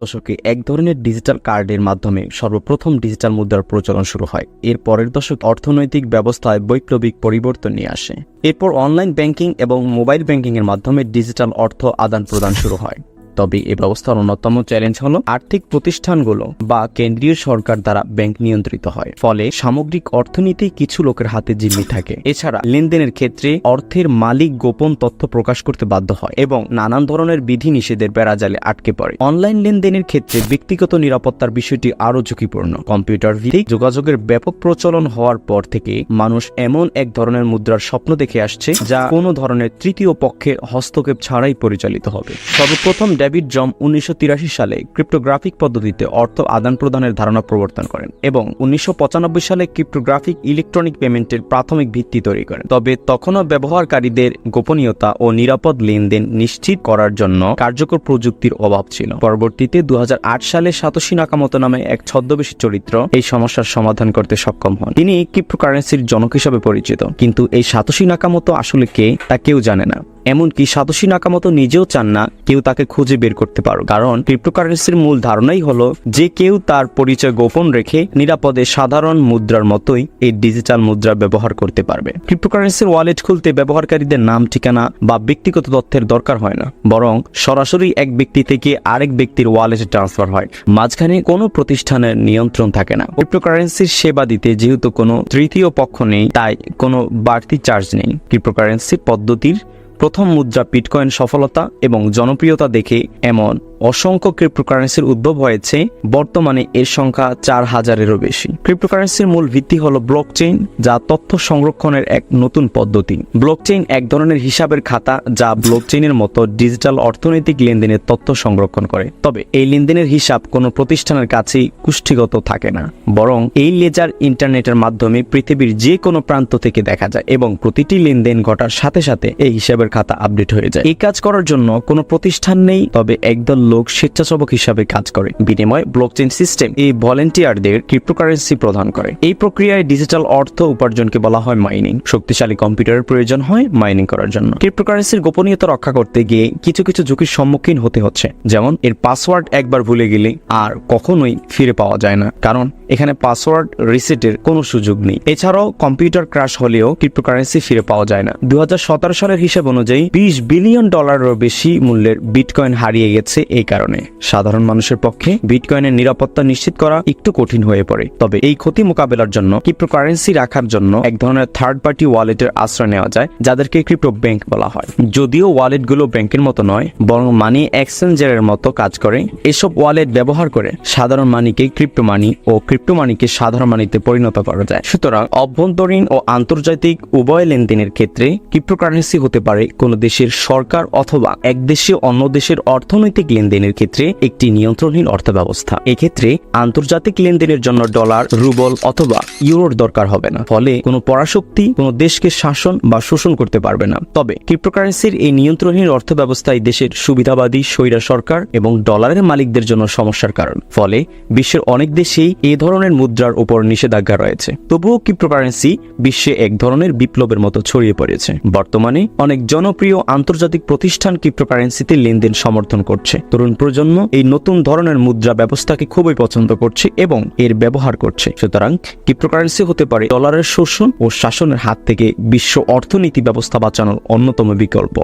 দশকে এক ধরনের ডিজিটাল কার্ডের মাধ্যমে সর্বপ্রথম ডিজিটাল মুদ্রার প্রচলন শুরু হয়। এর পরের দশক অর্থনৈতিক ব্যবস্থায় বৈপ্লবিক পরিবর্তন নিয়ে আসে। এরপর অনলাইন ব্যাংকিং এবং মোবাইল ব্যাংকিংয়ের মাধ্যমে ডিজিটাল অর্থ আদান প্রদান শুরু হয়। তবে এ ব্যবস্থার অন্যতম চ্যালেঞ্জ হল আর্থিক প্রতিষ্ঠানগুলো বা কেন্দ্রীয় সরকার দ্বারা ব্যাংক নিয়ন্ত্রিত হয়। ফলে সামগ্রিক অর্থনীতি কিছু লোকের হাতে জিম্মি থাকে। এছাড়া লেনদেনের ক্ষেত্রে অর্থের মালিক গোপন তথ্য প্রকাশ করতে বাধ্য হয় এবং নানান ধরনের বিধি নিষেধের বেড়াজালে আটকে পড়ে। অনলাইন লেনদেনের ক্ষেত্রে ব্যক্তিগত নিরাপত্তার বিষয়টি আরও ঝুঁকিপূর্ণ। কম্পিউটার ভিত্তিক যোগাযোগের ব্যাপক প্রচলন হওয়ার পর থেকে মানুষ এমন এক ধরনের মুদ্রার স্বপ্ন দেখে আসছে যা কোনো ধরনের তৃতীয় পক্ষের হস্তক্ষেপ ছাড়াই পরিচালিত হবে। সর্বপ্রথম ডেভিড জম উনিশশো তিরাশি সালে ক্রিপ্টোগ্রাফিক পদ্ধতিতে অর্থ আদান প্রদানের ধারণা প্রবর্তন করেন এবং উনিশশো পঁচানব্বই সালে ক্রিপ্টোগ্রাফিক ইলেকট্রনিক পেমেন্টের প্রাথমিক ভিত্তি তৈরি করেন। তবে তখনও ব্যবহারকারীদের গোপনীয়তা ও নিরাপদ লেনদেন নিশ্চিত করার জন্য কার্যকর প্রযুক্তির অভাব ছিল। পরবর্তীতে দু হাজার আট সালে সাতোশি নাকামতো নামে এক ছদ্মবেশী চরিত্র এই সমস্যার সমাধান করতে সক্ষম হন। তিনি ক্রিপ্টোকারেন্সির জনক হিসাবে পরিচিত। কিন্তু এই সাতোশি নাকামতো আসলে কে তা কেউ জানে না। এমনকি সাতোশি নাকামতো নিজেও চান না কেউ তাকে খুঁজে বের করতে পারো কারণ ক্রিপ্টোকারেন্সির মূল ধারণাই হলো যে কেউ তার পরিচয় গোপন রেখে নিরাপদে সাধারণ মুদ্রার মতোই এই ডিজিটাল মুদ্রা ব্যবহার করতে পারবে। ক্রিপ্টোকারেন্সির ওয়ালেট খুলতে ব্যবহারকারীদের নাম, ঠিকানা বা ব্যক্তিগত তথ্যের দরকার হয় না, বরং সরাসরি এক ব্যক্তি থেকে আরেক ব্যক্তির ওয়ালেটে ট্রান্সফার হয়। মাঝখানে কোনো প্রতিষ্ঠানের নিয়ন্ত্রণ থাকে না। ক্রিপ্টোকারেন্সির সেবা দিতে যেহেতু কোনো তৃতীয় পক্ষ নেই, তাই কোনো বাড়তি চার্জ নেই। ক্রিপ্টোকারেন্সি পদ্ধতির প্রথম মুদ্রা পিটকয়েন সফলতা এবং জনপ্রিয়তা দেখে এমন অসংখ্য ক্রিপ্টোকারেন্সির উদ্ভব হয়েছে, বর্তমানে এর সংখ্যা চার হাজারেরও বেশি। ক্রিপ্টোকারেন্সির মূল ভিত্তি হলো ব্লকচেইন যা তথ্য সংরক্ষণের এক নতুন পদ্ধতি। ব্লকচেইন এক ধরনের হিসাবের খাতা, যা ব্লকচেইনের মতো ডিজিটাল অর্থনৈতিক লেনদেনের তথ্য সংরক্ষণ করে। তবে এই লেনদেনের হিসাব কোনো প্রতিষ্ঠানের কাছেই কুষ্ঠিগত থাকে না। বরং এই লেজার ইন্টারনেটের মাধ্যমে পৃথিবীর যে কোনো প্রান্ত থেকে দেখা যায় এবং প্রতিটি লেনদেন ঘটার সাথে সাথে এই হিসাবের খাতা আপডেট হয়ে যায়। এই কাজ করার জন্য কোনো প্রতিষ্ঠান নেই, তবে একদল লোক স্বেচ্ছাসেবক হিসাবে কাজ করে। বিনিময় ব্লকচেইন সিস্টেম এই ভলেন্টিয়ারদের ক্রিপ্টোকারেন্সি প্রদান করে। এই প্রক্রিয়ায় ডিজিটাল অর্থ উপার্জনকে বলা হয় মাইনিং শক্তিশালী কম্পিউটারের প্রয়োজন হয় মাইনিং করার জন্য। ক্রিপ্টোকারেন্সির গোপনীয়তা রক্ষা করতে গিয়ে কিছু কিছু ঝুঁকির সম্মুখীন হতে হচ্ছে। যেমন এর পাসওয়ার্ড একবার ভুলে গেলে আর কখনোই ফিরে পাওয়া যায় না। কারণ এখানে পাসওয়ার্ড রিসেটের কোনো সুযোগ নেই। এছাড়াও কম্পিউটার ক্রাশ হলেও ক্রিপ্টোকারেন্সি ফিরে পাওয়া যায় না। দু হাজার সতেরো সালের হিসাব অনুযায়ী বিশ বিলিয়ন ডলারেরও বেশি মূল্যের বিটকয়েন হারিয়ে গেছে এই কারণে। সাধারণ মানুষের পক্ষে বিটকয়েনের নিরাপত্তা নিশ্চিত করা একটু কঠিন হয়ে পড়ে। তবে এই ক্ষতি মোকাবেলার জন্য ক্রিপ্টোকারেন্সি রাখার জন্য এক ধরনের থার্ড পার্টি ওয়ালেটের আশ্রয় নেওয়া যায়, যাদেরকে ক্রিপ্টো ব্যাংক বলা হয়। যদিও ওয়ালেটগুলো ব্যাংকের মতো নয়, বরং মানি এক্সচেঞ্জারের মতো কাজ করে। এসব ওয়ালেট ব্যবহার করে সাধারণ মানিকে ক্রিপ্টো মানি ও ক্রিপ্টো মানিকে সাধারণ মানিতে পরিণত করা যায়। সুতরাং অভ্যন্তরীণ ও আন্তর্জাতিক উভয় লেনদেনের ক্ষেত্রে ক্রিপ্টোকারেন্সি হতে পারে কোনো দেশের সরকার অথবা এক দেশে অন্য দেশের অর্থনৈতিক লেনদেনের ক্ষেত্রে একটি নিয়ন্ত্রণহীন অর্থ ব্যবস্থা এক্ষেত্রে আন্তর্জাতিক লেনদেনের জন্য ডলার, রুবল অথবা ইউরোর দরকার হবে না। ফলে কোনো পরাশক্তি কোনো দেশকে শাসন বা শোষণ করতে পারবে না। তবে ক্রিপ্টোকারেন্সির এই নিয়ন্ত্রণহীন অর্থ ব্যবস্থায় দেশের সুবিধাবাদী স্বৈরা সরকার এবং ডলারের মালিকদের জন্য সমস্যার কারণ। ফলে বিশ্বের অনেক দেশেই এ ধরনের মুদ্রার উপর নিষেধাজ্ঞা রয়েছে। তবুও ক্রিপ্টোকারেন্সি বিশ্বে এক ধরনের বিপ্লবের মতো ছড়িয়ে পড়েছে। বর্তমানে অনেক জনপ্রিয় আন্তর্জাতিক প্রতিষ্ঠান ক্রিপ্টোকারেন্সিতে লেনদেন সমর্থন করছে। তরুণ প্রজন্ম এই নতুন ধরনের মুদ্রা ব্যবস্থাকে খুবই পছন্দ করছে এবং এর ব্যবহার করছে। সুতরাং ক্রিপ্টোকারেন্সি হতে পারে ডলারের শোষণ ও শাসনের হাত থেকে বিশ্ব অর্থনীতি ব্যবস্থা বাঁচানোর অন্যতম বিকল্প।